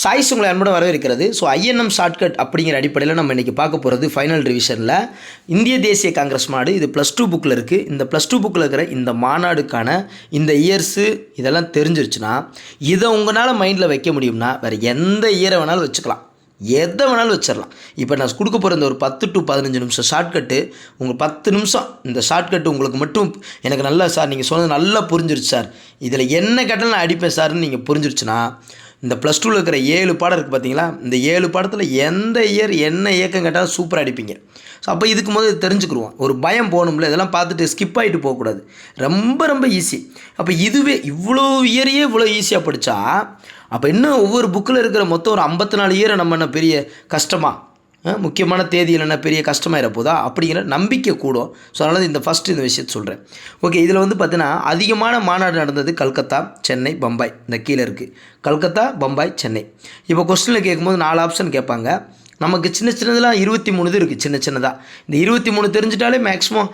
Choice உங்களை அன்புடன் வரவேற்கிறது. ஸோ ஐஎன்எம் ஷார்ட்கட் அப்படிங்கிற அடிப்படையில் நம்ம இன்றைக்கி பார்க்க போகிறது ஃபைனல் ரிவிஷனில் இந்திய தேசிய காங்கிரஸ் மாடு இது ப்ளஸ் டூ புக்கில் இருக்குது இந்த ப்ளஸ் டூ புக்கில் இருக்கிற இந்த மாநாடுக்கான இந்த இயர்ஸு இதெல்லாம் தெரிஞ்சிருச்சுன்னா இதை உங்களால் மைண்டில் வைக்க முடியும்னா வேறு எந்த இயரை வேணாலும் வச்சுக்கலாம். எதை வேணாலும் வச்சிடலாம் இப்போ நான் கொடுக்க போகிற இந்த ஒரு பத்து டு பதினஞ்சு நிமிஷம் ஷார்ட்கட்டு உங்கள் பத்து நிமிஷம் இந்த ஷார்ட்கட்டு உங்களுக்கு மட்டும் எனக்கு நல்லா சார் நீங்கள் சொன்னது நல்லா புரிஞ்சிருச்சு சார் இதில் என்ன கேட்டாலும் நான் அடிப்பேன் சார்னு நீங்கள் புரிஞ்சிருச்சுன்னா இந்த ப்ளஸ் டூவில் இருக்கிற ஏழு பாடம் இருக்குது பார்த்தீங்களா இந்த ஏழு பாடத்தில் எந்த இயர் என்ன இயக்கம் கேட்டாலும் சூப்பராக அடிப்பீங்க. ஸோ அப்போ இதுக்கு போது தெரிஞ்சுக்கிடுவோம் ஒரு பயம் போகணும்ல இதெல்லாம் பார்த்துட்டு ஸ்கிப் ஆகிட்டு போகக்கூடாது. ரொம்ப ரொம்ப ஈஸி அப்போ இதுவே இவ்வளோ இயரையே இவ்வளோ ஈஸியாக படித்தா அப்போ இன்னும் ஒவ்வொரு புக்கில் இருக்கிற மொத்தம் ஒரு ஐம்பத்தி நாலு இயரை நம்ம என்ன பெரிய கஷ்டமாக முக்கியமான தேதி என்ன? பெரிய கஷ்டமாயிட போதா அப்படிங்கிற நம்பிக்கை கூடும். ஸோ அதனால் இந்த ஃபஸ்ட்டு இந்த விஷயத்தை சொல்கிறேன் ஓகே இதில் வந்து பார்த்தீங்கன்னா அதிகமான மாநாடு நடந்தது கல்கத்தா சென்னை பம்பாய். இந்த கீழே இருக்குது கல்கத்தா பம்பாய் சென்னை. இப்போ கொஸ்டினில் கேட்கும்போது நாலு ஆப்ஷன் கேட்பாங்க. நமக்கு சின்ன சின்னதெல்லாம் இருபத்தி மூணு இது இருக்குது சின்ன சின்னதாக இந்த இருபத்தி மூணு தெரிஞ்சிட்டாலே மேக்ஸிமம்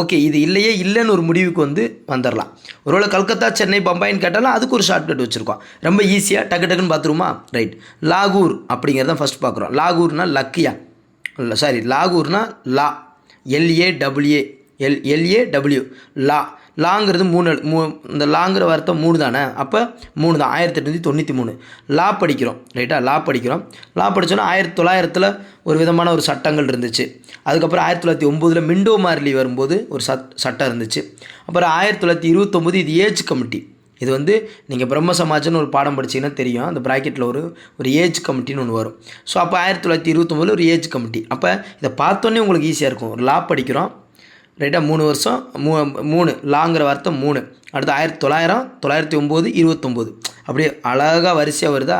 ஓகே இது இல்லையே இல்லைன்னு ஒரு முடிவுக்கு வந்து வந்துடலாம் ஒருவேளை கல்கத்தா சென்னை பம்பாயின்னு கேட்டாலும் அதுக்கு ஒரு ஷார்ட்கட் வச்சுருக்கோம். ரொம்ப ஈஸியாக டக்கு டக்குன்னு பார்த்துருமா ரைட் லாகூர் அப்படிங்கிறத ஃபஸ்ட் பார்க்குறோம். லாகூர்னா லக்கியா. இல்லை சாரி லாகூர்னா லா. LA WA L LA W லா. லாங்கிறது மூணு மூ இந்த லாங்கிற வார்த்தை மூணு தானே? அப்போ மூணு தான். ஆயிரத்தி எட்நூற்றி தொண்ணூற்றி மூணு லா படிக்கிறோம் ரைட்டா? லா படிக்கிறோம். லா படித்தோன்னா ஆயிரத்தி தொள்ளாயிரத்தில் ஒரு விதமான ஒரு சட்டங்கள் இருந்துச்சு. அதுக்கப்புறம் ஆயிரத்தி தொள்ளாயிரத்தி ஒம்போதில் மிண்டோ மார்லி வரும்போது ஒரு சட் சட்டம் இருந்துச்சு. அப்புறம் ஆயிரத்தி தொள்ளாயிரத்தி இருபத்தொம்போது இது ஏஜ் கமிட்டி. இது வந்து நீங்கள் பிரம்ம சமாஜ்னு ஒரு பாடம் படிச்சீங்கன்னா தெரியும். அந்த ப்ராக்கெட்டில் ஒரு ஒரு ஏஜ் கமிட்டின்னு ஒன்று வரும். ஸோ அப்போ ஆயிரத்தி தொள்ளாயிரத்தி இருபத்தொம்போதில் ஒரு ஏஜ் கமிட்டி. அப்போ இதை பார்த்தோன்னே உங்களுக்கு ஈஸியாக இருக்கும். ஒரு லா படிக்கிறோம் ரைட்டாக மூணு வருஷம் மூ மூணு. லாங்கிற வார்த்தை மூணு. அடுத்து ஆயிரத்தி தொள்ளாயிரம் தொள்ளாயிரத்தி ஒம்பது இருபத்தொம்போது. அப்படியே அழகாக வரிசையாக வருதா?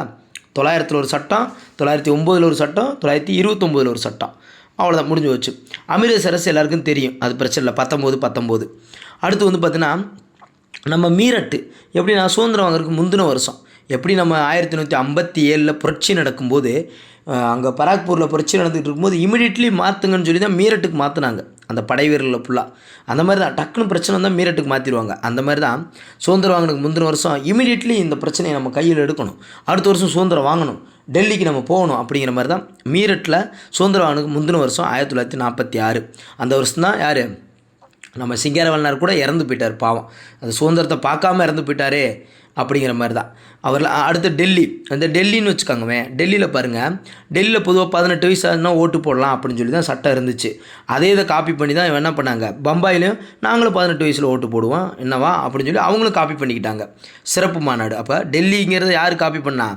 தொள்ளாயிரத்தில் ஒரு சட்டம் தொள்ளாயிரத்தி ஒம்போதில் ஒரு சட்டம் தொள்ளாயிரத்தி இருபத்தொம்போதில் ஒரு சட்டம். அவ்வளோதான் முடிஞ்சு போச்சு. அமிர்தசரஸ் எல்லாருக்கும் தெரியும். அது பிரச்சனை இல்லை. பத்தொம்போது பத்தொம்போது. அடுத்து வந்து பார்த்தீங்கன்னா நம்ம மீரட்டு. எப்படி நான் சுதந்திரம் வாங்குறதுக்கு முந்தின வருஷம். எப்படி நம்ம ஆயிரத்தி நூற்றி ஐம்பத்தி ஏழில் புரட்சி நடக்கும்போது அங்கே பராக்பூரில் புரட்சி நடந்துகிட்டு இருக்கும்போது இமிடியட்லி மாற்றுங்கன்னு சொல்லி தான் மீரட்டுக்கு மாற்றினாங்க அந்த படை வீரர்களில் ஃபுல்லாக அந்த மாதிரி தான் டக்குன்னு பிரச்சனை வந்தால் மீரட்டுக்கு மாற்றிடுவாங்க அந்த மாதிரி தான் சுதந்திரம் வாங்கினுக்கு முந்தின வருஷம் இமிடியட்லி இந்த பிரச்சனையை நம்ம கையில் எடுக்கணும். அடுத்த வருஷம் சுதந்திரம் வாங்கணும். டெல்லிக்கு நம்ம போகணும் அப்படிங்கிற மாதிரி தான் மீரட்டில் சுதந்திரம் வாங்கினதுக்கு முந்தின வருஷம் ஆயிரத்தி தொள்ளாயிரத்தி நாற்பத்தி ஆறு. அந்த வருஷம் தான் யார்? நம்ம சிங்காரவல்லனார் கூட இறந்து போயிட்டார் பாவம். அந்த சுதந்திரத்தை பார்க்காம இறந்து போயிட்டாரே. அப்படிங்கிற மாதிரி தான் அவரில் அடுத்து டெல்லி. அந்த டெல்லின்னு வச்சுக்கோங்கவே டெல்லியில் பாருங்கள் டெல்லியில் பொதுவாக பதினெட்டு வயசு ஆகுதுன்னா ஓட்டு போடலாம் அப்படின்னு சொல்லி தான் சட்டம் இருந்துச்சு. அதே இதை காப்பி பண்ணி தான் இவன் என்ன பண்ணாங்க பம்பாயிலையும் நாங்களும் பதினெட்டு வயசில் ஓட்டு போடுவோம் என்னவா அப்படின்னு சொல்லி அவங்களும் காப்பி பண்ணிக்கிட்டாங்க. சிறப்பு மாநாடு. அப்போ டெல்லிங்கிறத யார் காப்பி பண்ணா?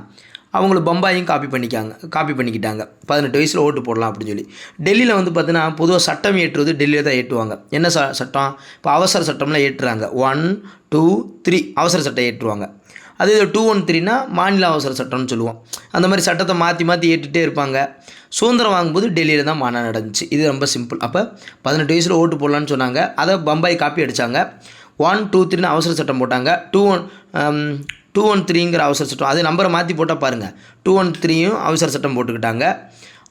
அவங்களும் பம்பாயும் காப்பி பண்ணிக்காங்க காப்பி பண்ணிக்கிட்டாங்க. பதினெட்டு வயசில் ஓட்டு போடலாம் அப்படின்னு சொல்லி. டெல்லியில் வந்து பார்த்தீங்கன்னா பொதுவாக சட்டம் ஏற்றுவது டெல்லியில் தான் ஏற்றுவாங்க. என்ன ச சட்டம்? இப்போ அவசர சட்டம்லாம் ஏற்றுறாங்க. ஒன் டூ த்ரீ அவசர சட்டம் ஏற்றுவாங்க. அதே டூ ஒன் த்ரீனா மாநில அவசர சட்டம்னு சொல்லுவோம். அந்த மாதிரி சட்டத்தை மாற்றி மாற்றி ஏற்றுட்டே இருப்பாங்க. சுதந்திரம் வாங்கும்போது டெல்லியில் தான் மாநாடு நடந்துச்சு. இது ரொம்ப சிம்பிள் அப்போ பதினெட்டு வயசில் ஓட்டு போடலான்னு சொன்னாங்க. அதை பம்பாய் காப்பி அடித்தாங்க ஒன் டூ த்ரீனு அவசர சட்டம் போட்டாங்க. Two one um, two one த்ரீங்கிற அவசர சட்டம் அது நம்பரை மாற்றி போட்டால் பாருங்கள் டூ ஒன் த்ரீயும் அவசர சட்டம் போட்டுக்கிட்டாங்க.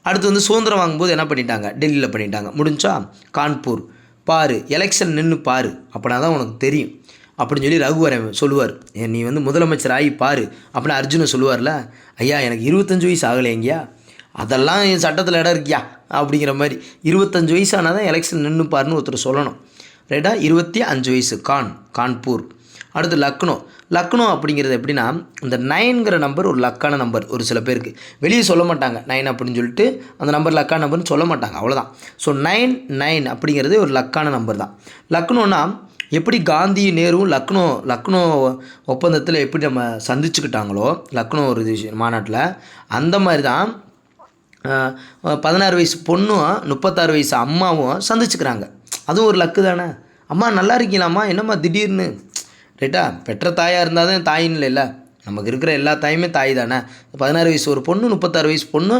அடுத்து வந்து சுதந்திரம் வாங்கும்போது என்ன பண்ணிட்டாங்க? டெல்லியில் பண்ணிட்டாங்க. முடிஞ்சா? கான்பூர். பாரு எலெக்ஷன் நின்று பாரு. அப்படின்னா தான் உனக்கு தெரியும். அப்படின்னு சொல்லி ரகுவரன் சொல்லுவார். நீ வந்து முதலமைச்சர் ஆகி பாரு. அப்படின்னு அர்ஜுனை சொல்லுவார்ல ஐயா எனக்கு இருபத்தஞ்சு வயசு ஆகலைங்கய்யா அதெல்லாம் என் சட்டத்தில் இடம் இருக்கியா? அப்படிங்கிற மாதிரி. இருபத்தஞ்சு வயசு ஆனால் தான் எலெக்ஷன் நின்று பாருன்னு ஒருத்தர் சொல்லணும். ரைட்டா இருபத்தி அஞ்சு வயசு. கான் கான்பூர். அடுத்து லக்னோ. லக்னோ அப்படிங்கிறது எப்படின்னா இந்த நைன்கிற நம்பர் ஒரு லக்கான நம்பர் ஒரு சில பேருக்கு. வெளியே சொல்ல மாட்டாங்க நைன் அப்படின்னு சொல்லிட்டு அந்த நம்பர் லக்கான நம்பர்னு சொல்ல மாட்டாங்க அவ்வளோதான் ஸோ நைன் நைன் அப்படிங்கிறது ஒரு லக்கான நம்பர் தான். லக்னோனால் எப்படி காந்தி நேருவும் லக்னோ லக்னோ ஒப்பந்தத்தில் எப்படி நம்ம சந்திச்சுக்கிட்டாங்களோ லக்னோ ஒரு மாநாட்டில் அந்த மாதிரி தான் பதினாறு வயசு பொண்ணும் முப்பத்தாறு வயசு அம்மாவும் சந்திச்சுக்கிறாங்க. அதுவும் ஒரு லக்கு தானே. அம்மா நல்லா இருக்கீங்களாம்மா என்னம்மா திடீர்னு? ரைட்டா? பெற்ற தாயாக இருந்தால் தான் தாயின்னு இல்லை நமக்கு இருக்கிற எல்லா தாயுமே தாய் தானே. பதினாறு வயசு ஒரு பொண்ணு முப்பத்தாறு வயசு பொண்ணு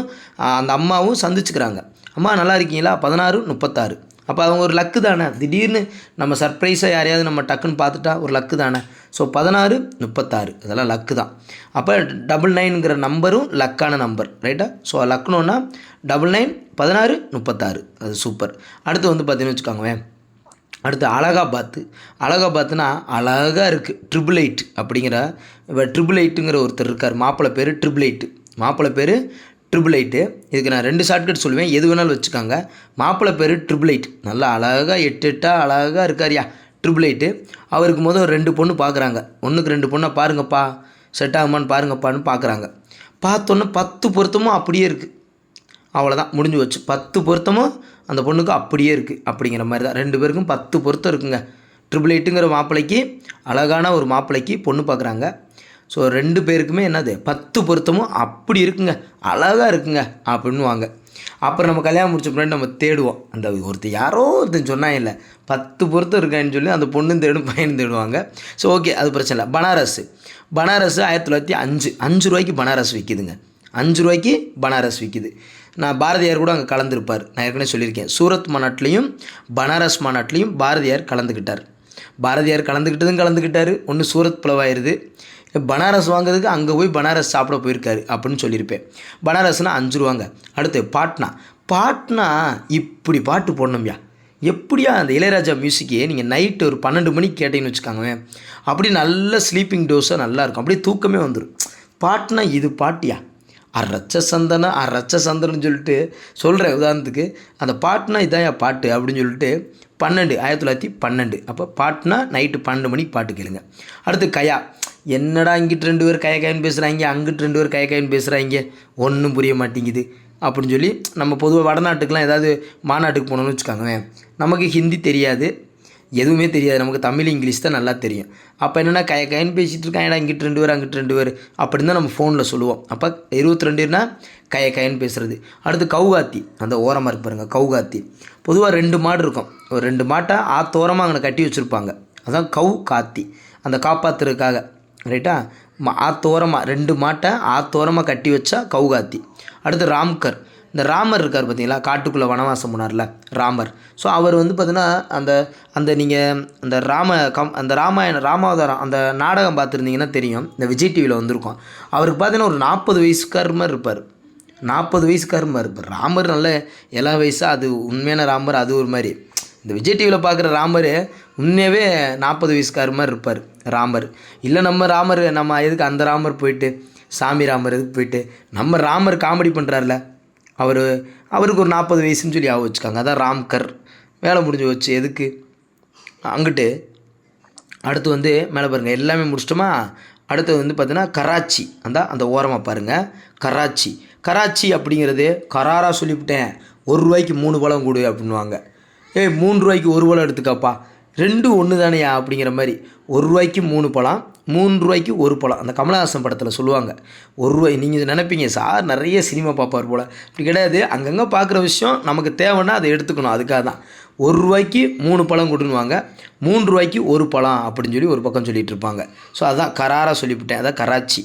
அந்த அம்மாவும் சந்திச்சுக்கிறாங்க. அம்மா நல்லா இருக்கீங்களா? பதினாறு முப்பத்தாறு. அப்போ அவங்க ஒரு லக்கு தானே. திடீர்னு நம்ம சர்ப்ரைஸாக யாரையாவது நம்ம டக்குன்னு பார்த்துட்டா ஒரு லக்கு தானே. ஸோ பதினாறு முப்பத்தாறு. இதெல்லாம் லக்கு தான். அப்போ டபுள் நைனுங்கிற நம்பரும் லக்கான நம்பர் ரைட்டா? ஸோ லக்னோன்னா டபுள் நைன் பதினாறு முப்பத்தாறு. அது சூப்பர் அடுத்து வந்து பார்த்தீங்கன்னு வச்சுக்கோங்களேன். அடுத்து அலகாபாத்து அலகாபாத்னா அழகாக இருக்குது ட்ரிபிள் எயிட் அப்படிங்கிற ட்ரிபிள் எயிட்டுங்கிற ஒருத்தர் இருக்கார். மாப்பிள்ளை பேர் ட்ரிபிள் எயிட்டு மாப்பிள்ளை பேர் ட்ரிபிள் எயிட்டு இதுக்கு நான் ரெண்டு ஷார்ட்கட் சொல்லுவேன். எது வேணாலும் வச்சுக்கோங்க. மாப்பிள்ளை பேர் ட்ரிபிள் எயிட் நல்லா அழகாக எட்டு எட்டாக அழகாக இருக்காரியா. ட்ரிபிள் எயிட்டு அவருக்கு முதல் ரெண்டு பொண்ணு பார்க்குறாங்க ஒன்றுக்கு ரெண்டு பொண்ணை பாருங்கப்பா. செட் ஆகுமான்னு பாருங்கப்பான்னு பார்க்குறாங்க பார்த்தோன்னே பத்து பொருத்தமும் அப்படியே இருக்குது அவ்வளோதான் முடிஞ்சு வச்சு பத்து பொருத்தமும் அந்த பொண்ணுக்கு அப்படியே இருக்குது அப்படிங்கிற மாதிரி தான் ரெண்டு பேருக்கும் பத்து பொருத்தம் இருக்குங்க. ட்ரிபிள் எயிட்டுங்கிற மாப்பிள்ளைக்கு அழகான ஒரு மாப்பிள்ளைக்கு பொண்ணு பார்க்குறாங்க ஸோ ரெண்டு பேருக்குமே என்னது? பத்து பொருத்தமும் அப்படி இருக்குங்க. அழகாக இருக்குங்க. அப்படின்னுவாங்க. அப்புறம் நம்ம கல்யாணம் முடிச்ச பின்னாடி நம்ம தேடுவோம். அந்த ஒருத்தர் யாரோ ஒருத்தன் சொன்னாங்க இல்லை. பத்து பொருத்தம் இருக்கான்னு சொல்லி அந்த பொண்ணும் தேடும் பையனும் தேடுவாங்க. ஸோ ஓகே அது பிரச்சனை இல்லை. பனாரஸ். பனாரஸ் ஆயிரத்தி தொள்ளாயிரத்தி அஞ்சு. அஞ்சு ரூபாய்க்கு பனாரஸ் விற்கிதுங்க அஞ்சு ரூபாய்க்கு பனாரஸ் விற்கிது நான் பாரதியார் கூட அங்கே கலந்துருப்பார். நான் ஏற்கனவே சொல்லியிருக்கேன். சூரத் மாநாட்டிலையும் பனாரஸ் மாநாட்டிலையும் பாரதியார் கலந்துக்கிட்டார் பாரதியார் கலந்துக்கிட்டதும் கலந்துக்கிட்டார் ஒன்று சூரத் பிளவாயிருது பனாரஸ் வாங்குறதுக்கு அங்கே போய் பனாரஸ் சாப்பிட போயிருக்காரு அப்படின்னு சொல்லியிருப்பேன். பனாரஸ்னால் அஞ்சு ரூபாங்க. அடுத்து பாட்னா. பாட்னா இப்படி பாட்டு போடணும்யா. எப்படியா அந்த இளையராஜா மியூசிக்கே நீங்கள் நைட்டு ஒரு பன்னெண்டு மணிக்கு கேட்டீங்கன்னு வச்சுக்கோங்க அப்படி நல்ல ஸ்லீப்பிங் டோஸாக நல்லாயிருக்கும் அப்படியே தூக்கமே வந்துடும் பாட்டுனா இது பாட்டியா? அரச்ச சந்தனம் அரச்ச சந்தனம்னு சொல்லிட்டு சொல்கிறேன் உதாரணத்துக்கு அந்த பாட்டுனா இதான் பாட்டு அப்படின்னு சொல்லிட்டு பன்னெண்டு ஆயிரத்தி தொள்ளாயிரத்தி பன்னெண்டு. அப்போ பாட்டுனா நைட்டு பன்னெண்டு மணிக்கு பாட்டு கேளுங்க. அடுத்து கயா. என்னடா இங்கிட்டு ரெண்டு பேர் கயக்காயின்னு பேசுகிறாங்க அங்கிட்டு ரெண்டு பேர் கயக்காயின்னு பேசுகிறாங்க ஒன்றும் புரிய மாட்டேங்குது அப்படின்னு சொல்லி நம்ம பொதுவாக வடநாட்டுக்கெலாம் ஏதாவது மாநாட்டுக்கு போனோம்னு வச்சுக்கோங்களேன். நமக்கு ஹிந்தி தெரியாது எதுவுமே தெரியாது. நமக்கு தமிழ் இங்கிலீஷ் தான் நல்லா தெரியும். அப்போ என்னென்னா கய கயன் பேசிகிட்டு இருக்காங்கடா இங்கிட்டு ரெண்டு பேர் அங்கிட்டு ரெண்டு பேர். அப்படின்னு தான் நம்ம ஃபோனில் சொல்லுவோம். அப்போ இருபத்தி ரெண்டுனா கய கயன் பேசுகிறது அடுத்து கவுகாத்தி. அந்த ஓரமாக இருக்கு பாருங்கள் கவுகாத்தி. பொதுவாக ரெண்டு மாடு இருக்கும். ஒரு ரெண்டு மாட்டை ஆத்தோரமாக அங்கே கட்டி வச்சுருப்பாங்க. அதான் கவு காத்தி. அந்த காப்பாத்துறதுக்காக. ரைட்டா மா ஆத்தோரமாக ரெண்டு மாட்டை ஆத்தோரமாக கட்டி வச்சா கவுகாத்தி. அடுத்து ராம்கர். இந்த ராமர் இருக்கார் பார்த்தீங்களா? காட்டுக்குள்ளே வனவாசம் போனார்ல ராமர். ஸோ அவர் வந்து பார்த்தீங்கன்னா அந்த அந்த நீங்கள் அந்த ராம கம் அந்த ராமாயண ராமாவதாரம் அந்த நாடகம் பார்த்துருந்தீங்கன்னா தெரியும். இந்த விஜய் டிவியில் வந்திருக்கும். அவருக்கு பார்த்தீங்கன்னா ஒரு நாற்பது வயசுக்கார் மாதிரி இருப்பார். நாற்பது வயசுக்கார் மாதிரி இருப்பார். ராமர் நல்ல எல்லா வயசாக அது உண்மையான ராமர் அது ஒரு மாதிரி. இந்த விஜய் டிவியில் பார்க்குற ராமர் உண்மையாகவே நாற்பது வயசுக்கார் மாதிரி இருப்பார் ராமர். இல்லை நம்ம ராமர் நம்ம எதுக்கு அந்த ராமர் போயிட்டு சாமி ராமர் எதுக்கு போயிட்டு நம்ம ராமர் காமெடி பண்ணுறாருல அவர் அவருக்கு ஒரு நாற்பது வயசுன்னு சொல்லி ஆக வச்சுக்காங்க. அதான் ராம்கர். வேலை முடிஞ்சு வச்சு எதுக்கு? அங்கிட்டு அடுத்து வந்து மேலே பாருங்கள் எல்லாமே முடிச்சிட்டோமா? அடுத்தது வந்து பார்த்தீங்கன்னா கராச்சி. அந்த அந்த ஓரமாக பாருங்கள் கராச்சி. கராச்சி அப்படிங்கிறது கராராக சொல்லிவிட்டேன். ஒரு ரூபாய்க்கு மூணு பழம் கொடு அப்படின்வாங்க ஏய் மூணு ரூபாய்க்கு ஒரு பழம் எடுத்துக்கப்பா. ரெண்டு ஒன்று தானேயா அப்படிங்கிற மாதிரி. ஒரு ரூபாய்க்கு மூணு பழம் மூணு ரூபாய்க்கு ஒரு பழம் அந்த கமலஹாசன் படத்தில் சொல்லுவாங்க ஒரு ரூபாய் நீங்கள் நினைப்பீங்க சார் நிறைய சினிமா பார்ப்பார் போல். அப்படி கிடையாது அங்கங்கே பார்க்குற விஷயம் நமக்கு தேவைன்னா அதை எடுத்துக்கணும் அதுக்காக தான். ஒரு ரூபாய்க்கு மூணு பழம் கொடுன்னுவாங்க மூணு ரூபாய்க்கு ஒரு பழம் அப்படின்னு சொல்லி ஒரு பக்கம் சொல்லிட்டு இருப்பாங்க. ஸோ அதான் கராராக சொல்லிவிட்டேன் அதான் கராச்சி.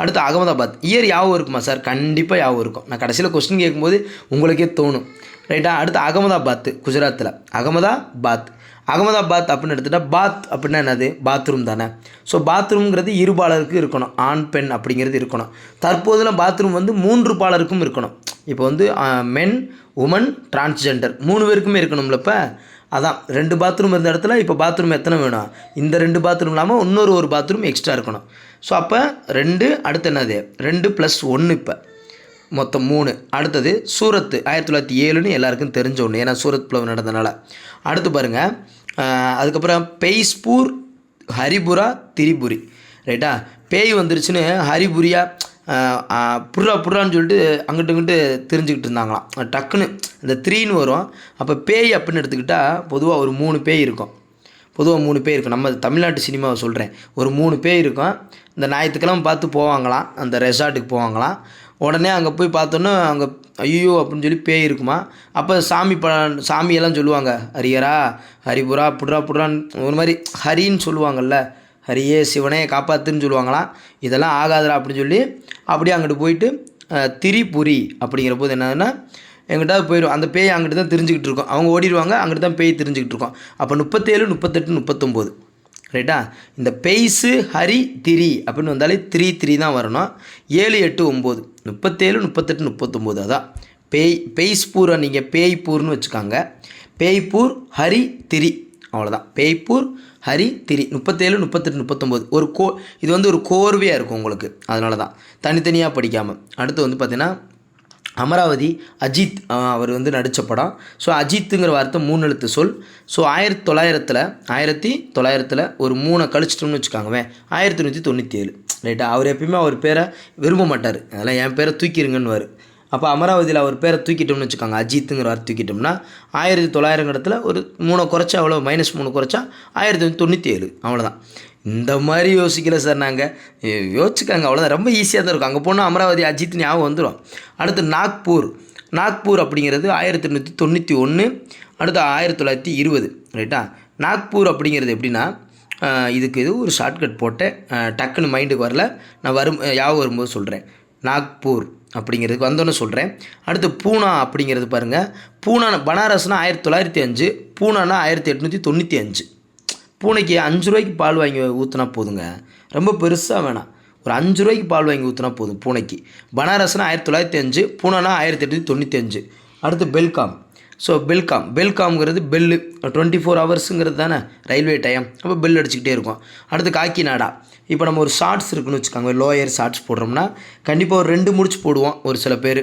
அடுத்து அகமதாபாத் இயர் யாவும் இருக்குமா சார்? கண்டிப்பாக யாவும் இருக்கும். நான் கடைசியில் கொஸ்டின் கேட்கும்போது உங்களுக்கே தோணும். ரைட்டா அடுத்து அகமதாபாத் குஜராத்தில் அகமதாபாத். அகமதாபாத் அப்படின்னு எடுத்துகிட்டா பாத் அப்படின்னா என்னது? பாத்ரூம் தானே. ஸோ பாத்ரூம்ங்கிறது இருபாலருக்கு இருக்கணும். ஆண் பெண் அப்படிங்கிறது இருக்கணும். தற்போதுல பாத்ரூம் வந்து மூன்று பாலருக்கும் இருக்கணும். இப்போ வந்து மென் உமன் டிரான்ஸ்ஜெண்டர் மூணு பேருக்குமே இருக்கணும்ல இப்போ? அதான். ரெண்டு பாத்ரூம் இருந்த இடத்துல இப்போ பாத்ரூம் எத்தனை வேணும்? இந்த ரெண்டு பாத்ரூம் இல்லாமல் இன்னொரு ஒரு பாத்ரூம் எக்ஸ்ட்ரா இருக்கணும். ஸோ அப்போ ரெண்டு அடுத்து என்னது? ரெண்டு ப்ளஸ் ஒன்று இப்போ. மொத்தம் மூணு. அடுத்தது சூரத்து. ஆயிரத்தி தொள்ளாயிரத்தி ஏழுன்னு எல்லாருக்கும் தெரிஞ்ச ஒன்று ஏன்னா சூரத் பிளவு நடந்தனால அடுத்து பாருங்கள் அதுக்கப்புறம் பெய்ஸ்பூர் ஹரிபுரா திரிபுரி. ரைட்டா பேய் வந்துருச்சுன்னு ஹரிபுரியா புர்ரா புர்ரான்னு சொல்லிட்டு அங்கிட்டு இங்கிட்டு தெரிஞ்சுக்கிட்டு இருந்தாங்களாம். டக்குன்னு இந்த த்ரீன்னு வரும். அப்போ பேய் அப்படின்னு எடுத்துக்கிட்டால் பொதுவாக ஒரு மூணு பேய் இருக்கும். பொதுவாக மூணு பேர் இருக்கும். நம்ம தமிழ்நாட்டு சினிமாவை சொல்கிறேன் ஒரு மூணு பேர் இருக்கும். இந்த ஞாயிற்றுக்கிழமை பார்த்து போவாங்களாம். அந்த ரெசார்ட்டுக்கு போவாங்களாம். உடனே அங்கே போய் பார்த்தோன்னா அங்கே ஐயோ அப்படின்னு சொல்லி பேய் இருக்குமா? அப்போ சாமி ப சாமியெல்லாம் சொல்லுவாங்க ஹரியரா ஹரிபுரா புட்ரா புட்ரான்னு ஒரு மாதிரி ஹரின்னு சொல்லுவாங்கல்ல. ஹரியே சிவனே காப்பாத்துன்னு சொல்லுவாங்களாம். இதெல்லாம் ஆகாதுடா அப்படின்னு சொல்லி அப்படியே அங்கிட்டு போயிட்டு திரிபுரி அப்படிங்கிற போது என்னதுன்னா எங்கிட்டாவது போயிடும் அந்த பேய் அங்கிட்டு தான் தெரிஞ்சுக்கிட்டு இருக்கோம். அவங்க ஓடிடுவாங்க அங்கிட்டு தான் பேய் தெரிஞ்சுக்கிட்டு இருக்கோம். அப்போ முப்பத்தேழு முப்பத்தெட்டு முப்பத்தொம்போது. ரைட்டா இந்த பெய்ஸு ஹரி திரி அப்படின்னு வந்தாலே த்ரீ த்ரீ தான் வரணும். ஏழு எட்டு ஒம்பது. முப்பத்தேழு முப்பத்தெட்டு முப்பத்தொம்போது. அதான். பேய் பேய்ஸ்பூரை நீங்கள் பேய்பூர்னு வச்சுக்காங்க. பேய்ப்பூர் ஹரி திரி அவ்வளோதான் பேய்ப்பூர் ஹரி திரி முப்பத்தேழு முப்பத்தெட்டு முப்பத்தொம்போது. ஒரு கோ இது வந்து ஒரு கோர்வையாக இருக்கும் உங்களுக்கு. அதனால தான் தனித்தனியாக படிக்காமல் அடுத்து வந்து பார்த்திங்கன்னா அமராவதி அஜித் அவர் வந்து நடித்த படம். ஸோ அஜித்துங்கிற வார்த்தை மூணு எழுத்து சொல். ஸோ ஆயிரத்தி தொள்ளாயிரத்தில் ஆயிரத்தி தொள்ளாயிரத்தில் ஒரு மூணை கழிச்சிட்டோம்னு வச்சுக்காங்கவே ஆயிரத்தி நூற்றி தொண்ணூற்றி ஏழு ரைட்டா? அவர் எப்பயுமே அவர் பேரை விரும்ப மாட்டார். அதெல்லாம் என் பேரை தூக்கிடுங்கன்னு அப்போ அமராவதியில் அவர் பேரை தூக்கிட்டோம்னு வச்சுக்கோங்க அஜித்துங்கிற வார்த்தை தூக்கிட்டோம்னா ஆயிரத்தி தொள்ளாயிரங்கிறத்தில் ஒரு மூணை குறைச்சா அவ்வளோ மைனஸ் மூணு குறைச்சா ஆயிரத்தி தொண்ணூற்றி தொண்ணூற்றி ஏழு அவ்வளோதான் இந்த மாதிரி யோசிக்கல சார் நாங்கள் யோசிச்சுக்காங்க அவ்வளோதான் ரொம்ப ஈஸியாக தான் இருக்கும். அங்கே போனால் அமராவதி அஜித் ஞாபகம் வந்துடும் அடுத்து நாக்பூர். நாக்பூர் அப்படிங்கிறது ஆயிரத்தி எண்ணூற்றி தொண்ணூற்றி ஒன்று அடுத்து ஆயிரத்தி தொள்ளாயிரத்தி இருபது. ரைட்டா நாக்பூர் அப்படிங்கிறது எப்படின்னா இதுக்கு இது ஒரு ஷார்ட்கட் போட்டேன். டக்குன்னு மைண்டுக்கு வரல. நான் வரும் ஞாபகம் வரும்போது சொல்கிறேன் நாக்பூர் அப்படிங்கிறதுக்கு வந்தோன்னே சொல்கிறேன் அடுத்து பூனா அப்படிங்கிறது பாருங்கள் பூனா பனாரஸ்னால் ஆயிரத்தி தொள்ளாயிரத்தி அஞ்சு பூனானா ஆயிரத்தி எட்நூற்றி தொண்ணூற்றி அஞ்சு. பூனைக்கு அஞ்சு ரூபாய்க்கு பால் வாங்கி ஊற்றினா போதுங்க. ரொம்ப பெருசாக வேணாம். ஒரு அஞ்சு ரூபாய்க்கு பால் வாங்கி ஊற்றினா போதும் பூனைக்கு. பனாரஸ்னா ஆயிரத்தி தொள்ளாயிரத்தி அஞ்சு பூனைனா ஆயிரத்தி எட்நூற்றி தொண்ணூற்றி அஞ்சு. அடுத்து பெல்காம். ஸோ பெல்காம். பெல்காம்ங்கிறது பெல்லு. டுவெண்ட்டி ஃபோர் ஹவர்ஸுங்கிறது தானே ரயில்வே டைம் அப்போ பெல் அடிச்சுக்கிட்டே இருக்கும். அடுத்து காக்கிநாடா. இப்போ நம்ம ஒரு ஷார்ட்ஸ் இருக்குன்னு வச்சுக்கோங்க. லோயர் ஷார்ட்ஸ் போடுறோம்னா கண்டிப்பாக ஒரு ரெண்டு முடிச்சு போடுவோம் ஒரு சில பேர்.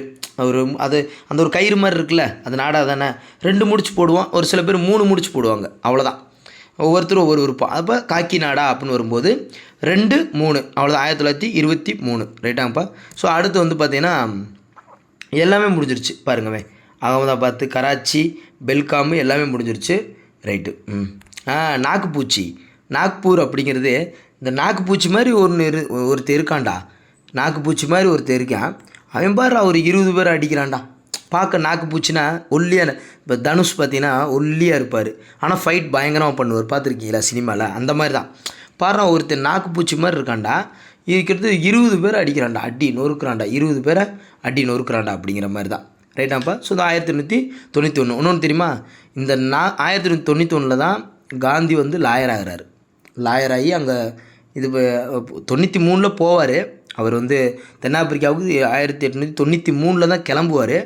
ஒரு அது அந்த ஒரு கயிறு மாதிரி இருக்குல்ல அது நாடா தானே. ரெண்டு முடிச்சு போடுவோம். ஒரு சில பேர் மூணு முடிச்சு போடுவாங்க. அவ்வளோதான் ஒவ்வொருத்தரும் ஒவ்வொரு விருப்பம் அப்போ காக்கிநாடா அப்படின்னு வரும்போது ரெண்டு மூணு. அவ்வளோதான் ஆயிரத்தி தொள்ளாயிரத்தி இருபத்தி மூணு. ரைட்டாங்கப்பா ஸோ அடுத்து வந்து பார்த்திங்கன்னா எல்லாமே முடிஞ்சிருச்சு. பாருங்கவே அகமதாபாத் கராச்சி பெல்காமு எல்லாமே முடிஞ்சிருச்சு. ரைட்டு ம். ஆ நாக்குப்பூச்சி. நாக்பூர் அப்படிங்கிறது இந்த நாக்குப்பூச்சி மாதிரி ஒன்று இரு ஒருத்தர் இருக்கான்டா. நாக்குப்பூச்சி மாதிரி ஒருத்தர் இருக்கான். அவன் பாரு அவர் இருபது பேர் அடிக்கிறான்டா. பார்க்க நாக்கு பூச்சின்னா ஒல்லியான இப்போ தனுஷ் பார்த்தீங்கன்னா ஒல்லியாக இருப்பார். ஆனால் ஃபைட் பயங்கரமாக பண்ணுவார். பார்த்துருக்கீங்களா சினிமாவில் அந்த மாதிரி தான் பாரு ஒருத்தர் நாக்கு பூச்சி மாதிரி இருக்காண்டா இருக்கிறது இருபது பேர் அடிக்கிறான்டா. அடி நொறுக்குறாண்டா இருபது பேரை அடி நொறுக்குறாண்டா அப்படிங்கிற மாதிரி தான் ரைட்டாப்பா ஸோ இந்த ஆயிரத்தி எண்ணூற்றி தொண்ணூற்றி ஒன்று ஒன்று தெரியுமா? இந்த நா ஆயிரத்தி எண்ணூற்றி தொண்ணூற்றி ஒன்றில் தான் காந்தி வந்து லாயர் ஆகிறாரு. லாயர் ஆகி அங்கே இது தொண்ணூற்றி மூணில் போவார். அவர் வந்து தென்னாப்பிரிக்காவுக்கு ஆயிரத்தி எட்நூற்றி தொண்ணூற்றி மூணில் தான் கிளம்புவார்.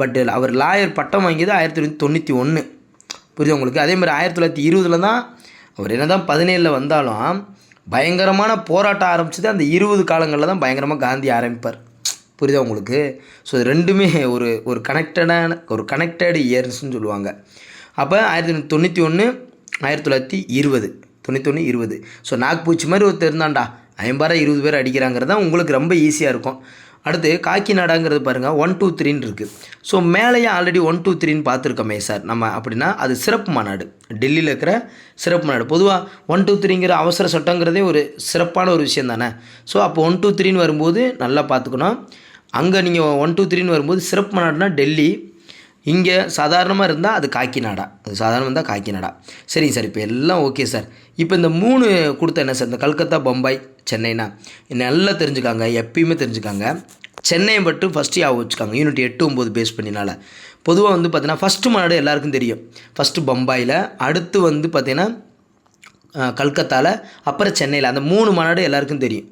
பட் அவர் லாயர் பட்டம் வாங்கியது ஆயிரத்தி தொள்ளாயிரத்தி தொண்ணூற்றி ஒன்று புரியுது உங்களுக்கு? அதே மாதிரி ஆயிரத்தி தொள்ளாயிரத்தி இருபதில் தான் அவர் என்ன தான் பதினேழில் வந்தாலும் பயங்கரமான போராட்டம் ஆரம்பிச்சது அந்த இருபது காலங்களில் தான் பயங்கரமாக காந்தி ஆரம்பிப்பார். புரியுதா உங்களுக்கு? ஸோ இது ரெண்டுமே ஒரு ஒரு கனெக்டடான ஒரு கனெக்டட் இயர்ஸ்ன்னு சொல்லுவாங்க. அப்போ ஆயிரத்தி தொள்ளாயிரத்தி தொண்ணூற்றி ஒன்று ஆயிரத்தி தொள்ளாயிரத்தி இருபது. தொண்ணூத்தொன்று இருபது. ஸோ நாக்பூச்சி மாதிரி ஒருத்தர் இருந்தான்டா. ஐம்பது இருபது பேர் அடிக்கிறாங்கிறது தான் உங்களுக்கு ரொம்ப ஈஸியாக இருக்கும். அடுத்து காக்கிநாடாங்கிறது பாருங்கள் ஒன் டூ த்ரீன்னு இருக்குது ஸோ மேலேயே ஆல்ரெடி ஒன் டூ த்ரீன்னு பார்த்துருக்கோமே சார் நம்ம அப்படின்னா அது சிறப்பு மாநாடு. டெல்லியில் இருக்கிற சிறப்பு மாநாடு. பொதுவாக ஒன் டூ த்ரீங்கிற அவசர சட்டங்கிறதே ஒரு சிறப்பான ஒரு விஷயம் தானே? ஸோ அப்போ ஒன் டூ த்ரீன்னு வரும்போது நல்லா பார்த்துக்கணும். அங்கே நீங்கள் ஒன் டூ த்ரீன்னு வரும்போது சிறப்பு மாநாடுனா டெல்லி இங்கே சாதாரணமாக இருந்தால் அது காக்கிநாடா அது சாதாரணமாக இருந்தால் காக்கிநாடா சரிங்க சார் இப்போ எல்லாம் ஓகே சார். இப்போ இந்த மூணு கொடுத்த என்ன சார்? இந்த கல்கத்தா பம்பாய் சென்னைனா? நல்லா தெரிஞ்சுக்காங்க எப்பயுமே தெரிஞ்சுக்காங்க. சென்னையை மட்டும் ஃபஸ்ட்டு ஞாபகம் வச்சுக்காங்க. யூனிட் எட்டு ஒம்பது பேஸ் பண்ணினால. பொதுவாக வந்து பார்த்தீங்கன்னா ஃபஸ்ட்டு மாநாடு எல்லாருக்கும் தெரியும். ஃபஸ்ட்டு பம்பாயில் அடுத்து வந்து பார்த்தீங்கன்னா கல்கத்தாவில் அப்புறம் சென்னையில். அந்த மூணு மாநாடு எல்லாருக்கும் தெரியும்.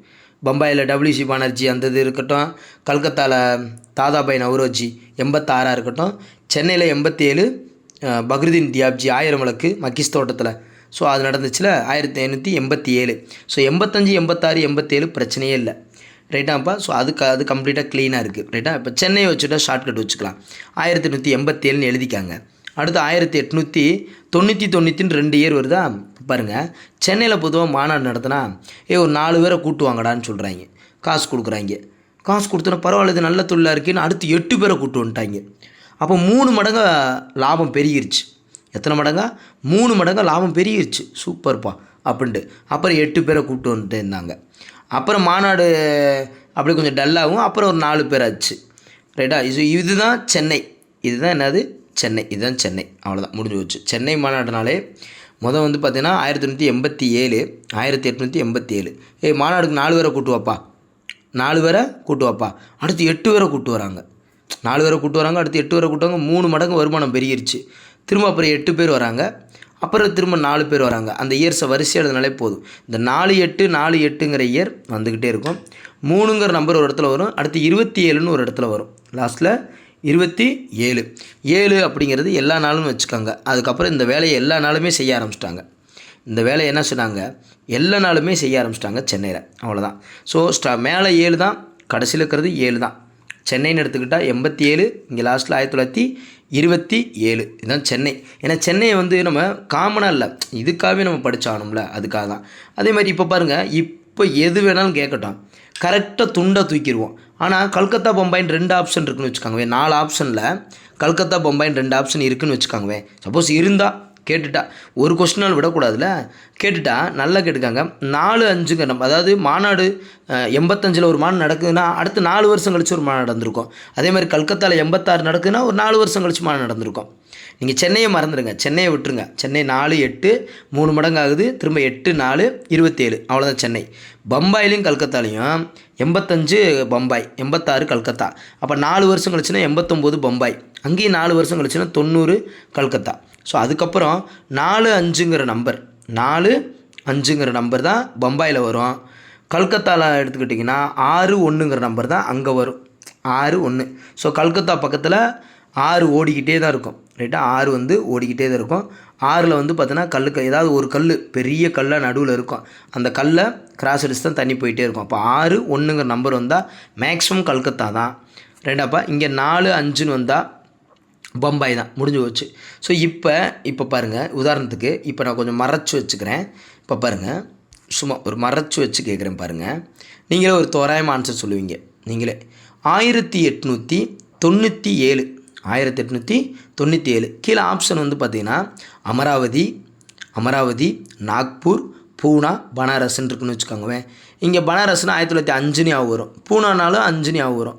பம்பாயில் டபிள்யூசி பானர்ஜி அந்த இது இருக்கட்டும். கல்கத்தாவில் தாதாபாய் நவரோஜி எண்பத்தாறாக இருக்கட்டும். சென்னையில் எண்பத்தி ஏழு பக்ருதீன் தியாப்ஜி ஆயிரம் விளக்கு மக்கிஸ் தோட்டத்தில். ஸோ அது நடந்துச்சுல ஆயிரத்தி ஐநூற்றி எண்பத்தி ஏழு ஸோ எண்பத்தஞ்சு எண்பத்தாறு எண்பத்தேழு பிரச்சனையே இல்லை. ரைட்டாப்பா ஸோ அதுக்கு அது கம்ப்ளீட்டாக க்ளீனாக இருக்குது ரைட்டா? இப்போ சென்னையை வச்சுட்டா ஷார்ட்கட் வச்சுக்கலாம். ஆயிரத்தி எண்ணூற்றி எண்பத்தேழுன்னு எழுதிக்காங்க. அடுத்து ஆயிரத்தி எட்நூற்றி தொண்ணூற்றி தொண்ணூற்றின்னு ரெண்டு இயர் வருதா? பாருங்கள் சென்னையில் பொதுவாக மாநாடு நடத்தினா ஏ ஒரு நாலு பேரை கூட்டுவாங்கடான்னு சொல்கிறாங்க காசு கொடுக்குறாங்க. காசு கொடுத்தோன்னா பரவாயில்ல இது நல்ல தொழிலாக இருக்குன்னு அடுத்து எட்டு பேரை கூட்டு வந்துட்டாங்க. அப்போ மூணு மடங்கா லாபம் பெருகிருச்சு. எத்தனை மடங்கா? மூணு மடங்கு லாபம் பெருகிருச்சு. சூப்பர்ப்பா அப்படின்ட்டு. அப்புறம் எட்டு பேரை கூப்பிட்டு வந்துட்டு இருந்தாங்க. அப்புறம் மாநாடு அப்படி கொஞ்சம் டல்லாகவும் அப்புறம் ஒரு நாலு பேர் ஆச்சு. ரைட்டா இது இதுதான் சென்னை. இதுதான் என்னது? சென்னை. இதுதான் சென்னை. அவ்வளோதான் முடிஞ்சு போச்சு. சென்னை மாநாடுனாலே முதல் வந்து பார்த்தீங்கன்னா ஆயிரத்தி எண்ணூற்றி எண்பத்தி ஏழு ஆயிரத்தி எட்நூற்றி எண்பத்தி ஏழு. ஏய் மாநாடுக்கு நாலு பேரை கூட்டு வாப்பா. நாலு பேரை கூட்டு வாப்பா. அடுத்து எட்டு பேரை கூட்டு வராங்க. நாலு பேரை கூட்டு வராங்க அடுத்து எட்டு பேரை கூட்டுவாங்க மூணு மடங்கு வருமானம் பெருகிருச்சு. திரும்ப அப்புறம் எட்டு பேர் வராங்க. அப்புறம் திரும்ப நாலு பேர் வராங்க. அந்த இயர்ஸை வரிசை எழுதினாலே போதும். இந்த நாலு எட்டு நாலு எட்டுங்கிற இயர் வந்துக்கிட்டே இருக்கும். மூணுங்கிற நம்பர் ஒரு இடத்துல வரும். அடுத்து இருபத்தி ஏழுன்னு ஒரு இடத்துல வரும். லாஸ்ட்டில் இருபத்தி ஏழு ஏழு அப்படிங்கிறது எல்லா நாளும் வச்சுக்கோங்க. அதுக்கப்புறம் இந்த வேலையை எல்லா நாளுமே செய்ய ஆரம்பிச்சிட்டாங்க. இந்த வேலையை என்ன சொன்னாங்க? எல்லா நாளுமே செய்ய ஆரம்பிச்சிட்டாங்க சென்னையில். அவ்வளோதான் ஸோ ஸ்டா மேலே ஏழு தான் கடைசியில் இருக்கிறது ஏழு தான். சென்னைன்னு எடுத்துக்கிட்டால் எண்பத்தி ஏழு இங்கே லாஸ்ட்டில் ஆயிரத்தி தொள்ளாயிரத்தி இருபத்தி ஏழு இதுதான் சென்னை. ஏன்னா சென்னையை வந்து நம்ம காமனாக இல்லை. இதுக்காகவே நம்ம படிச்சாகணும்ல அதுக்காக தான். அதே மாதிரி இப்போ பாருங்கள் இப்போ எது வேணாலும் கேட்கட்டும். கரெக்டாக துண்டை தூக்கிடுவோம். ஆனால் கல்கத்தா பம்பாயின் ரெண்டு ஆப்ஷன் இருக்குன்னு வச்சுக்கோங்கவே நாலு ஆப்ஷனில் கல்கத்தா பம்பாயின் ரெண்டு ஆப்ஷன் இருக்குன்னு வச்சுக்காங்கவே சப்போஸ் இருந்தால் கேட்டுட்டா. ஒரு கொஸ்டினால் விடக்கூடாதுல்ல? கேட்டுட்டா நல்லா கேட்டுக்காங்க. நாலு அஞ்சுங்க நம்ம அதாவது மாநாடு எண்பத்தஞ்சில் ஒரு மாநாடு நடக்குதுன்னா அடுத்து நாலு வருஷம் கழிச்சு ஒரு மாநாடு நடந்திருக்கும். அதே மாதிரி கல்கத்தாவில் எண்பத்தாறு நடக்குதுன்னா ஒரு நாலு வருஷம் கழிச்சு மாநாடு நடந்திருக்கும். நீங்கள் சென்னையை மறந்துடுங்க. சென்னையை விட்டுருங்க. சென்னை நாலு எட்டு மூணு மடங்கு ஆகுது திரும்ப எட்டு நாலு இருபத்தேழு. அவ்வளோதான் சென்னை. பம்பாயிலையும் கல்கத்தாலையும் எண்பத்தஞ்சு பம்பாய் எண்பத்தாறு கல்கத்தா. அப்போ நாலு வருஷம் கழிச்சுன்னா எண்பத்தொம்போது பம்பாய். அங்கேயும் நாலு வருஷம் கழிச்சுன்னா தொண்ணூறு கல்கத்தா. ஸோ அதுக்கப்புறம் நாலு அஞ்சுங்கிற நம்பர் நாலு அஞ்சுங்கிற நம்பர் தான் பம்பாயில் வரும். கல்கத்தாவில் எடுத்துக்கிட்டிங்கன்னா ஆறு ஒன்றுங்கிற நம்பர் தான் அங்கே வரும். ஆறு ஒன்று ஸோ கல்கத்தா பக்கத்தில் ஆறு ஓடிக்கிட்டே தான் இருக்கும். ரைட்டா ஆறு வந்து ஓடிக்கிட்டே தான் இருக்கும். ஆறில் வந்து பார்த்தோன்னா கல்லுக்கு ஏதாவது ஒரு கல் பெரிய கல்லாக நடுவில் இருக்கும். அந்த கல்லை கிராஸ் அடிச்சு தான் தண்ணி போயிட்டே இருக்கும். அப்போ ஆறு ஒன்றுங்கிற நம்பர் வந்தால் மேக்ஸிமம் கல்கத்தா தான். ரெண்டாப்பா இங்கே நாலு அஞ்சுன்னு வந்தால் பம்பாய் தான் முடிஞ்சு போச்சு. ஸோ இப்போ இப்போ பாருங்கள் உதாரணத்துக்கு இப்போ நான் கொஞ்சம் மறைச்சி வச்சுக்கிறேன். இப்போ பாருங்கள் சும்மா ஒரு மறைச்சி வச்சு கேட்குறேன் பாருங்கள் நீங்களே ஒரு தோராயமாக ஆன்சர் சொல்லுவீங்க. நீங்களே ஆயிரத்தி எட்நூற்றி தொண்ணூற்றி ஏழு ஆயிரத்தி எட்நூற்றி தொண்ணூற்றி ஏழு. கீழே ஆப்ஷன் வந்து பார்த்தீங்கன்னா அமராவதி அமராவதி நாக்பூர் பூனா பனாரஸ்ன்னு இருக்குன்னு வச்சுக்கோங்களேன். இங்கே பனாரஸ்னால் ஆயிரத்தி தொள்ளாயிரத்தி அஞ்சு ஞாபகம் வரும். பூனானாலும் அஞ்சு ஞாபகம் வரும்.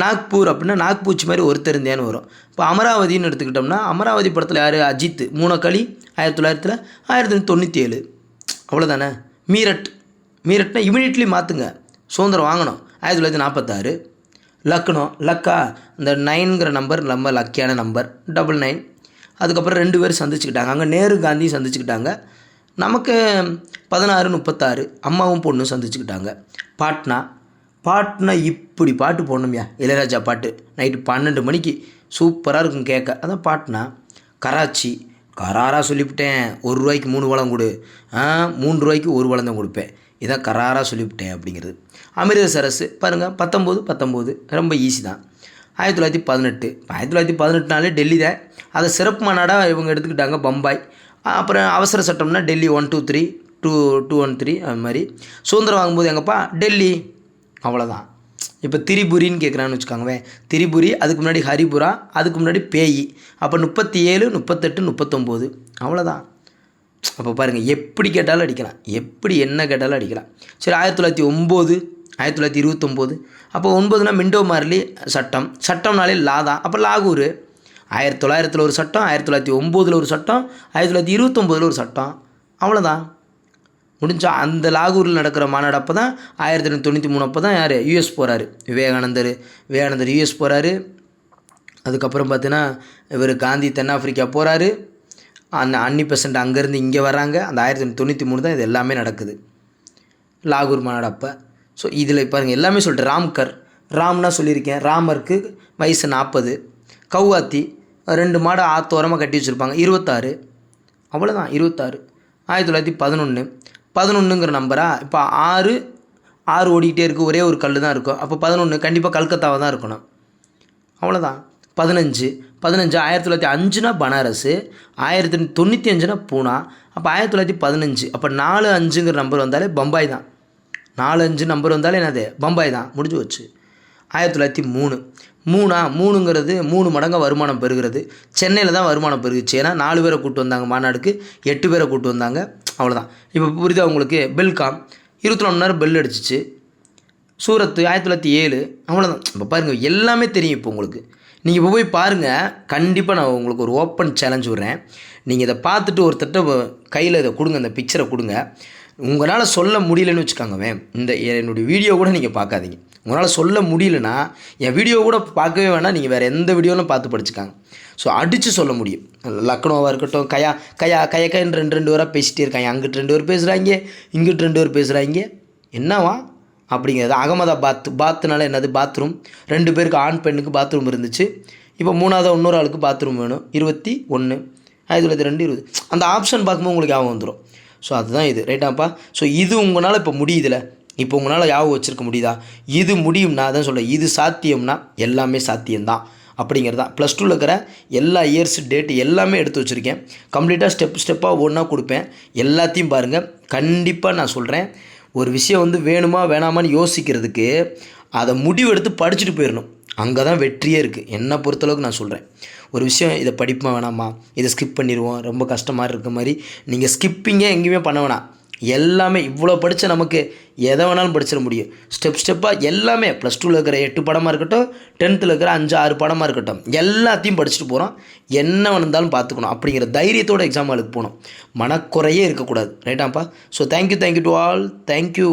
நாக்பூர் அப்படின்னா நாக்பூச்சி மாதிரி ஒருத்தர் இருந்தேன்னு வரும். இப்போ அமராவதின்னு எடுத்துக்கிட்டோம்னா அமராவதி படத்தில் யார்? அஜித். மூணக்களி ஆயிரத்தி தொள்ளாயிரத்தில் ஆயிரத்தி தொள்ளாயிரத்தி தொண்ணூற்றி ஏழு அவ்வளோதானே மீரட். மீரட்னா இமீடியட்லி மாற்றுங்க சுதந்திரம் வாங்கணும். ஆயிரத்தி தொள்ளாயிரத்தி நாற்பத்தாறு லக்னோ லக்கா இந்த நைன்கிற நம்பர் ரொம்ப லக்கியான நம்பர் டபுள் நைன் அதுக்கப்புறம் ரெண்டு பேரும் சந்திச்சுக்கிட்டாங்க. அங்கே நேரு காந்தியும் சந்திச்சுக்கிட்டாங்க. நமக்கு பதினாறு முப்பத்தாறு அம்மாவும் பொண்ணும் சந்திச்சுக்கிட்டாங்க. பாட்னா பாட்டுனா இப்படி பாட்டு போடணும்யா. இளையராஜா பாட்டு. நைட்டு பன்னெண்டு மணிக்கு சூப்பராக இருக்கும் கேட்க அதான் பாட்டுனா கராச்சி கராராக சொல்லிவிட்டேன். ஒரு ரூபாய்க்கு மூணு வளம் கொடு. ஆ மூணு ரூபாய்க்கு ஒரு வளம் தான் கொடுப்பேன். இதான் கராராக சொல்லிவிட்டேன் அப்படிங்கிறது. அமிர்தசரஸ் பாருங்கள் பத்தொம்போது பத்தொம்போது. ரொம்ப ஈஸி தான். ஆயிரத்தி தொள்ளாயிரத்தி பதினெட்டு. ஆயிரத்தி தொள்ளாயிரத்தி பதினெட்டுனாலே டெல்லி தான். அதை சிறப்பு மாநாடாக இவங்க எடுத்துக்கிட்டாங்க பம்பாய். அப்புறம் அவசர சட்டம்னா Delhi one two three two two one three அது மாதிரி. சுதந்திரம் வாங்கும்போது எங்கப்பா? டெல்லி. அவ்வளோதான் இப்போ திரிபுரின்னு கேட்குறான்னு வச்சுக்கோங்களேன். திரிபுரி அதுக்கு முன்னாடி ஹரிபுரா அதுக்கு முன்னாடி பேயி. அப்போ முப்பத்தி ஏழு முப்பத்தெட்டு முப்பத்தொம்போது. அவ்வளோதான் அப்போ பாருங்கள் எப்படி கேட்டாலும் அடிக்கலாம். எப்படி என்ன கேட்டாலும் அடிக்கலாம். சரி ஆயிரத்தி தொள்ளாயிரத்தி ஒம்பது ஆயிரத்தி தொள்ளாயிரத்தி இருபத்தொம்போது. அப்போ ஒன்பதுனா மிண்டோ மார்லி சட்டம். சட்டம்னாலே லா தான் அப்போ லாகூர். ஆயிரத்தி தொள்ளாயிரத்தில் ஒரு சட்டம் ஆயிரத்தி தொள்ளாயிரத்தி ஒம்போதில் ஒரு சட்டம் ஆயிரத்தி தொள்ளாயிரத்தி இருபத்தொம்போதில் ஒரு சட்டம். அவ்வளோதான் முடிஞ்சால் அந்த லாகூரில் நடக்கிற மாநாடு அப்போ தான் ஆயிரத்தி தொள்ளாயிரத்தி தொண்ணூற்றி மூணு அப்போ தான் யார் யூஎஸ் போகிறாரு விவேகானந்தர். விவேகானந்தர் யூஎஸ் போகிறாரு அதுக்கப்புறம் பார்த்தீங்கன்னா இவர் காந்தி தென்னாப்பிரிக்கா போகிறாரு அந்த அன்னி பெசண்ட் அங்கேருந்து இங்கே வராங்க அந்த ஆயிரத்தி தொண்ணூற்றி மூணு தான் இது எல்லாமே நடக்குது. லாகூர் மாநாடு அப்போ. ஸோ இதில் பாருங்கள் எல்லாமே சொல்லிட்டு ராம்கர். ராம்னா சொல்லியிருக்கேன். ராமருக்கு வயசு நாற்பது கௌவாத்தி ரெண்டு மாடு ஆத்தோரமாக கட்டி வச்சுருப்பாங்க. இருபத்தாறு. அவ்வளோதான் இருபத்தாறு. ஆயிரத்தி தொள்ளாயிரத்தி பதினொன்று பதினொன்றுங்கிற நம்பரா? இப்போ ஆறு ஆறு ஓடிக்கிட்டே இருக்குது ஒரே ஒரு கல் தான் இருக்கும். அப்போ பதினொன்று கண்டிப்பாக கல்கத்தாவாக தான் இருக்கணும். அவ்வளோதான் பதினஞ்சு பதினஞ்சு ஆயிரத்தி தொள்ளாயிரத்தி அஞ்சுனா பனாரஸு ஆயிரத்தி தொண்ணூற்றி அஞ்சுனா பூனா அப்போ ஆயிரத்தி தொள்ளாயிரத்தி பதினஞ்சு. அப்போ நாலு அஞ்சுங்கிற நம்பர் வந்தாலே பம்பாய் தான். நாலு அஞ்சு நம்பர் வந்தாலே என்னது? பம்பாய் தான். முடிஞ்சு வச்சு ஆயிரத்தி தொள்ளாயிரத்தி மூணு. மூணா? மூணுங்கிறது மூணு மடங்காக வருமானம் பெறுகிறது. சென்னையில் தான் வருமானம் பெருகுச்சு. ஏன்னா நாலு பேரை கூட்டு வந்தாங்க மாநாடுக்கு. எட்டு பேரை கூட்டு வந்தாங்க. அவ்வளோதான் இப்போ புரியுதா உங்களுக்கு? பெல்காம் இருபத்தி நாலு நேரம் பெல் அடிச்சிச்சு. சூரத்து ஆயிரத்தி தொள்ளாயிரத்தி ஏழு அவ்வளோதான் இப்போ பாருங்கள் எல்லாமே தெரியும் இப்போ உங்களுக்கு. நீங்கள் இப்போ போய் பாருங்கள் கண்டிப்பாக நான் உங்களுக்கு ஒரு ஓப்பன் சேலஞ்ச் விட்றேன். நீங்கள் இதை பார்த்துட்டு ஒருத்தட்ட கையில் இதை கொடுங்க இந்த பிக்சரை கொடுங்க. உங்களால் சொல்ல முடியலன்னு வச்சுக்கோங்கவே இந்த என்னுடைய வீடியோ கூட நீங்கள் பார்க்காதீங்க. உங்களால் சொல்ல முடியலன்னா என் வீடியோ கூட பார்க்கவே வேணாம். நீங்கள் வேறு எந்த வீடியோலும் பார்த்து படிச்சுக்காங்க. ஸோ அடித்து சொல்ல முடியும். லக்னோவாக இருக்கட்டும் கயா கயா கயக்கன்னு ரெண்டு ரெண்டு பேராக பேசிகிட்டே இருக்காங்க. அங்கிட்டு ரெண்டு பேர் பேசுகிறாங்க இங்கிட்டு ரெண்டு பேர் பேசுகிறாங்க என்னவா? அப்படிங்கிறது அகமதாபாத் பாத்னால என்னது? பாத்ரூம். ரெண்டு பேருக்கு ஆண் பெண்ணுக்கு பாத்ரூம் இருந்துச்சு. இப்போ மூணாவது இன்னொரு ஆளுக்கு பாத்ரூம் வேணும். இருபத்தி ஒன்று ஆயிரத்தி தொள்ளாயிரத்தி ரெண்டு இருபது. அந்த ஆப்ஷன் பார்க்கும்போது உங்களுக்கு ஞாபகம் வந்துடும் ஸோ அதுதான் இது. ரைட்டாப்பா ஸோ இது உங்களால் இப்போ முடியுதுல? இப்போ உங்களால் ஞாபகம் வச்சுருக்க முடியுதா? இது முடியும்னா அதான் சொல்ல இது சாத்தியம்னா எல்லாமே சாத்தியம்தான். அப்படிங்கிறதா ப்ளஸ் டூவில் இருக்கிற எல்லா இயர்ஸ் டேட்டு எல்லாமே எடுத்து வச்சுருக்கேன். கம்ப்ளீட்டாக ஸ்டெப் ஸ்டெப்பாக ஒன்றா கொடுப்பேன். எல்லாத்தையும் பாருங்கள் கண்டிப்பாக நான் சொல்கிறேன் ஒரு விஷயம் வந்து வேணுமா வேணாமான்னு யோசிக்கிறதுக்கு அதை முடிவெடுத்து படிச்சுட்டு போயிடணும் அங்கே தான் வெற்றியே இருக்குது என்னை பொறுத்தளவுக்கு நான் சொல்கிறேன் ஒரு விஷயம் இதை படிப்போம் வேணாமா? இதை ஸ்கிப் பண்ணிடுவோம். ரொம்ப கஷ்டமாக இருக்க மாதிரி. நீங்கள் ஸ்கிப்பிங்கே எங்கேயுமே பண்ண வேணாம். எல்லாமே இவ்வளோ படித்த நமக்கு எதை வேணாலும் படிச்சிட முடியும். ஸ்டெப் ஸ்டெப்பாக எல்லாமே. ப்ளஸ் டூவில் இருக்கிற எட்டு படமாக இருக்கட்டும் டென்த்தில் இருக்கிற அஞ்சு ஆறு படமாக இருக்கட்டும். எல்லாத்தையும் படிச்சுட்டு போகிறோம் என்ன வந்தாலும் பார்த்துக்கணும். அப்படிங்கிற தைரியத்தோட எக்ஸாம் ஹாலுக்கு போகணும். மனக்குறையே இருக்கக்கூடாது. ரைட்டாப்பா so thank you thank you to all thank you